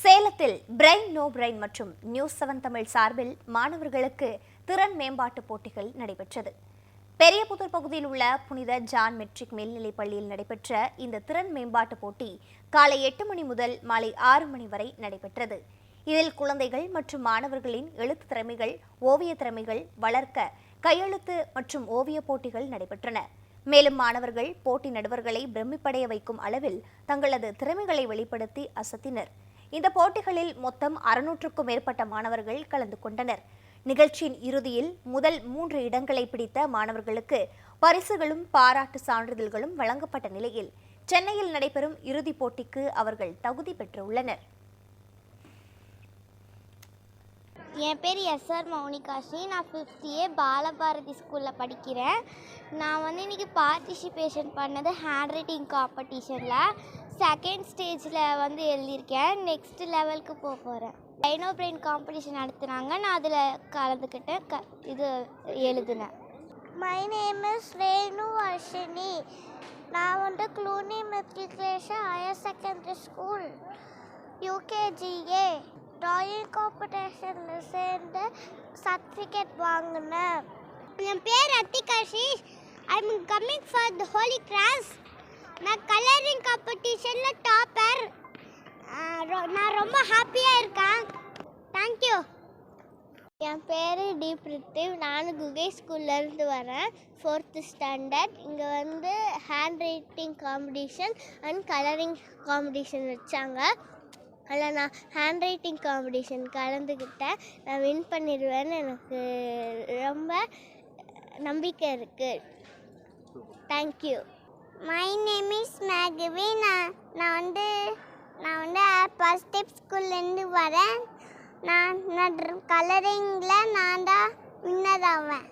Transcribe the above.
சேலத்தில் brain no brain மற்றும் news seven Tamil சார்பில் மாணவர்களுக்கு திறன் மேம்பாட்டு போட்டிகள் நடைபெற்றது. பெரியபுதூர் பகுதியில் உள்ள புனித ஜான் மெட்ரிக் மேல்நிலைப் பள்ளியில் நடைபெற்ற இந்த திறன் மேம்பாட்டு போட்டி காலை எட்டு மணி முதல் மாலை ஆறு மணி வரை நடைபெற்றது. இதில் குழந்தைகள் மற்றும் மாணவர்களின் எழுத்து திறமைகள் ஓவிய திறமைகள் வளர்க்க கையெழுத்து மற்றும் ஓவிய போட்டிகள் நடைபெற்றன. மேலும் மாணவர்கள் போட்டி நடுவர்களை பிரமிப்படைய வைக்கும் அளவில் தங்களது திறமைகளை வெளிப்படுத்தி அசத்தினர். இந்த போட்டிகளில் மொத்தம் அறுநூற்றுக்கும் மேற்பட்ட மாணவர்கள் கலந்து கொண்டனர். நிகழ்ச்சியின் இறுதியில் முதல் மூன்று இடங்களை பிடித்த மாணவர்களுக்கு பரிசுகளும் பாராட்டு சான்றிதழ்களும் வழங்கப்பட்ட நிலையில் சென்னையில் நடைபெறும் இறுதிப் போட்டிக்கு அவர்கள் தகுதி பெற்றுள்ளனர். என் பேர் எஸ்ஆர் மௌனிகாஸ்ரீ நான் ஃபிஃப்த் ஏ பாலபாரதி ஸ்கூலில் படிக்கிறேன். நான் வந்து இன்றைக்கி பார்ட்டிசிபேஷன் பண்ணது ஹேண்ட் ரைட்டிங் காம்படிஷனில் செகண்ட் ஸ்டேஜில் வந்து எழுதியிருக்கேன். நெக்ஸ்ட் லெவலுக்கு போக போகிறேன் டைனோ பிரெயின் காம்படிஷன் நடத்துனாங்க. நான் அதில் கலந்துக்கிட்டேன். க இது எழுதினேன். My name is Renu Varshini நான் வந்து Cluny matriculation higher secondary school யூகேஜிஏ drawing காம்படிஷனில் சேர்ந்து சர்டிஃபிகேட் வாங்கினேன். என் பேர் அத்திகாஷிஷ் I am coming for the Holy Cross நான் கலரிங் காம்படிஷனில் டாப்பர் நான் ரொம்ப ஹாப்பியாக இருக்கேன். தேங்க்யூ என் பேர் டி பிரித்திவ் நான் குகை ஸ்கூல்லேருந்து வரேன். ஃபோர்த்து ஸ்டாண்டர்ட் இங்கே வந்து handwriting competition and colouring competition வச்சாங்க. அதில் நான் ஹேண்ட் ரைட்டிங் காம்படிஷன் கலந்துக்கிட்டேன் நான் வின் பண்ணிடுவேன்னு எனக்கு ரொம்ப நம்பிக்கை இருக்குது thank you my name is Megavi நான் நான் வந்து நான் வந்து ஃபஸ்ட் ஸ்டெப் ஸ்கூல்லேருந்து வரேன். நான் நான் கலரிங்கில் நான் தான் வின்னர் ஆவேன்.